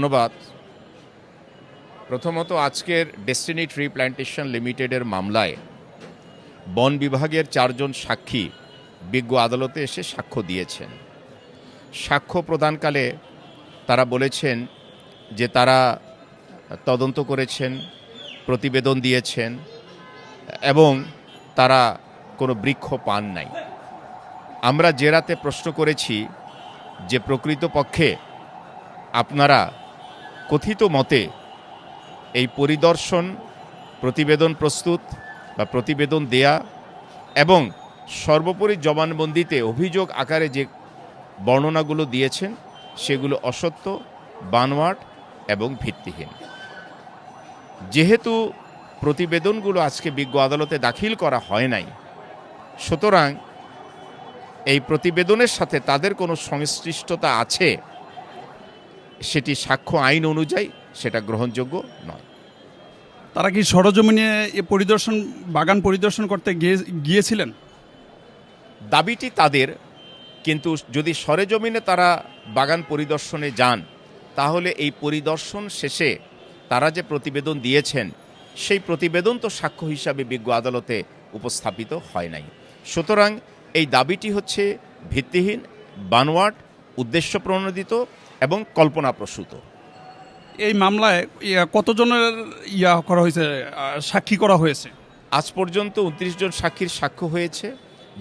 ধন্যবাদ। প্রথমত আজকের ডেস্টিনি ট্রি প্ল্যান্টেশন লিমিটেডের মামলায় বন বিভাগের চারজন সাক্ষী বিজ্ঞ আদালতে এসে সাক্ষ্য দিয়েছেন। সাক্ষ্য প্রদানকালে তারা বলেছেন যে তারা তদন্ত করেছেন, প্রতিবেদন দিয়েছেন এবং তারা কোনো বৃক্ষ পান নাই। আমরা জেরাতে প্রশ্ন করেছি যে প্রকৃতপক্ষে আপনারা কথিত মতে, এই পরিদর্শন, প্রতিবেদন প্রস্তুত বা প্রতিবেদন দেয়া এবং সর্বোপরি জবানবন্দিতে অভিযোগ আকারে যে বর্ণনাগুলো দিয়েছেন, সেগুলো অসত্য, বানোয়াট এবং ভিত্তিহীন। যেহেতু প্রতিবেদনগুলো আজকে বিজ্ঞ আদালতে দাখিল করা হয় নাই, সুতরাং এই প্রতিবেদনের সাথে তাদের কোনো সংশ্লিষ্টতা আছে সেটি সাক্ষ্য আইন অনুযায়ী সেটা গ্রহণযোগ্য নয়। তারা কি সরজমিনে এ পরিদর্শন বাগান পরিদর্শন করতে গিয়ে গিয়েছিলেন? দাবিটি তাদের কিন্তু যদি সরেজমিনে তারা বাগান পরিদর্শনে যান তাহলে এই পরিদর্শন শেষে তারা যে প্রতিবেদন দিয়েছেন সেই প্রতিবেদন তো সাক্ষ্য হিসাবে বিজ্ঞ আদালতে উপস্থাপিত হয় নাই। সুতরাং এই দাবিটি হচ্ছে ভিত্তিহীন বানোয়াট উদ্দেশ্য প্রণোদিত এবং কল্পনাপ্রসূত। এই মামলায় ইয়া, কতজনের ইয়া করা হয়েছে সাক্ষী করা হয়েছে? আজ পর্যন্ত উনত্রিশ জন সাক্ষীর সাক্ষ্য হয়েছে।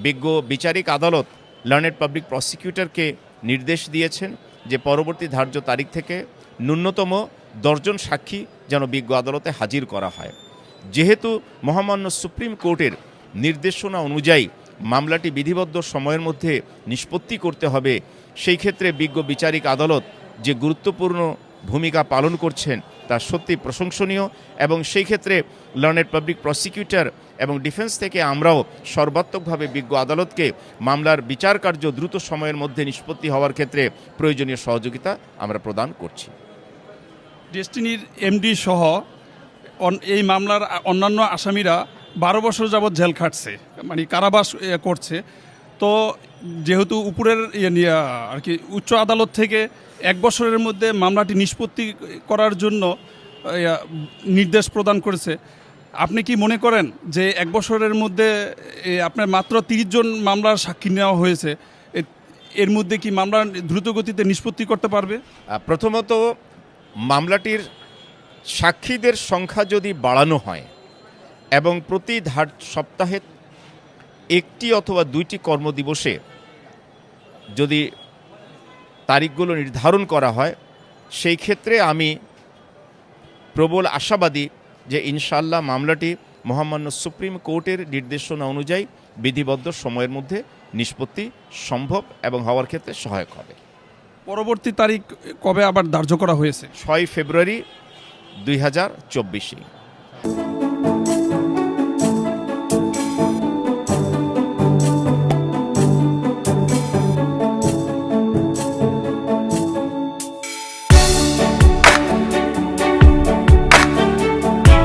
বিজ্ঞ বিচারিক আদালত লার্নেড পাবলিক প্রসিকিউটরকে নির্দেশ দিয়েছেন যে পরবর্তী ধার্য তারিখ থেকে ন্যূনতম দশজন সাক্ষী যেন বিজ্ঞ আদালতে হাজির করা হয়। যেহেতু মহামান্য সুপ্রিম কোর্টের নির্দেশনা অনুযায়ী মামলাটি বিধিবদ্ধ সময়ের মধ্যে নিষ্পত্তি করতে হবে সেই ক্ষেত্রে বিজ্ঞ বিচারিক আদালত যে গুরুত্বপূর্ণ ভূমিকা পালন করছেন তা সত্যি প্রশংসনীয় এবং সেই ক্ষেত্রে লার্নেড পাবলিক প্রসিকিউটর এবং ডিফেন্স থেকে আমরাও সর্বাত্মকভাবে বিজ্ঞ আদালতকে মামলার বিচার কার্য দ্রুত সময়ের মধ্যে নিষ্পত্তি হওয়ার ক্ষেত্রে প্রয়োজনীয় সহযোগিতা আমরা প্রদান করছি। ডেস্টিনির এমডি সহ এই মামলার অন্যান্য আসামিরা বারো বছর যাবৎ জেল খাটছে মানে কারাবাস করছে। তো যেহেতু উপরের ইয়ে আর কি, উচ্চ আদালত থেকে এক বছরের মধ্যে মামলাটি নিষ্পত্তি করার জন্য নির্দেশ প্রদান করেছে। আপনি কি মনে করেন যে এক বছরের মধ্যে আপনার মাত্র তিরিশ জন মামলার সাক্ষী নেওয়া হয়েছে এর মধ্যে কি মামলা দ্রুতগতিতে নিষ্পত্তি করতে পারবে? প্রথমত, মামলাটির সাক্ষীদের সংখ্যা যদি বাড়ানো হয় এবং প্রতি ধার সপ্তাহে একটি অথবা দুইটি কর্মদিবসে যদি তারিখগুলো নির্ধারণ করা হয় সেই ক্ষেত্রে আমি প্রবল আশাবাদী যে ইনশাল্লাহ মামলাটি মহামান্য সুপ্রিম কোর্টের নির্দেশনা অনুযায়ী বিধিবদ্ধ সময়ের মধ্যে নিষ্পত্তি সম্ভব এবং হওয়ার ক্ষেত্রে সহায়ক হবে। পরবর্তী তারিখ কবে আবার ধার্য করা হয়েছে? ছয় ফেব্রুয়ারি দুই হাজার চব্বিশে।